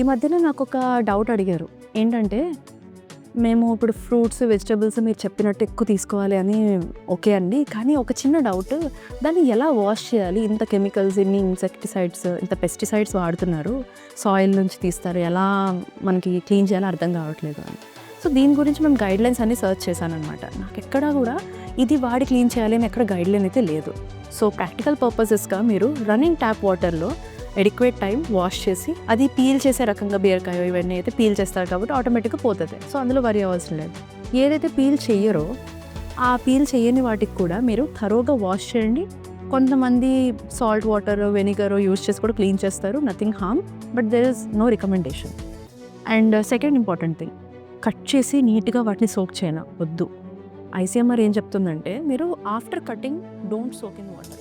ఈ మధ్యన నాకు ఒక డౌట్ అడిగారు. ఏంటంటే మేము ఇప్పుడు ఫ్రూట్స్ వెజిటబుల్స్ మీరు చెప్పినట్టు ఎక్కువ తీసుకోవాలి అని ఓకే అండి. కానీ ఒక చిన్న డౌట్ దాన్ని ఎలా వాష్ చేయాలి? ఇంత కెమికల్స్ ఇన్ని ఇన్సెక్టిసైడ్స్ ఇంత పెస్టిసైడ్స్ వాడుతున్నారు. సాయిల్ నుంచి తీస్తారు. ఎలా మనకి క్లీన్ చేయాలో అర్థం కావట్లేదు అని. సో దీని గురించి మేము గైడ్ లైన్స్ అన్ని సర్చ్ చేశాను అనమాట నాకు ఎక్కడా కూడా ఇది వాడి క్లీన్ చేయాలి అని ఎక్కడ గైడ్ లైన్ అయితే లేదు. సో ప్రాక్టికల్ పర్పసెస్గా మీరు రన్నింగ్ ట్యాప్ వాటర్లో ఎడిక్వేట్ టైం వాష్ చేసి అది పీల్ చేసే రకంగా బీరకాయ ఇవన్నీ అయితే పీల్ చేస్తారు కాబట్టి ఆటోమేటిక్గా పోతుంది. సో అందులో వరి అవ్వాల్సిన లేదు. ఏదైతే పీల్ చెయ్యరో ఆ పీల్ చేయని వాటికి కూడా మీరు థరోగా వాష్ చేయండి. కొంతమంది సాల్ట్ వాటర్ వెనిగర్ యూస్ చేసి కూడా క్లీన్ చేస్తారు. Nothing harm but there is no recommendation and second important thing cut చేసి నీట్గా వాటిని సోక్ చేయన వద్దు. ఐసీఎంఆర్ ఏం చెప్తుందంటే మీరు after cutting don't soak in water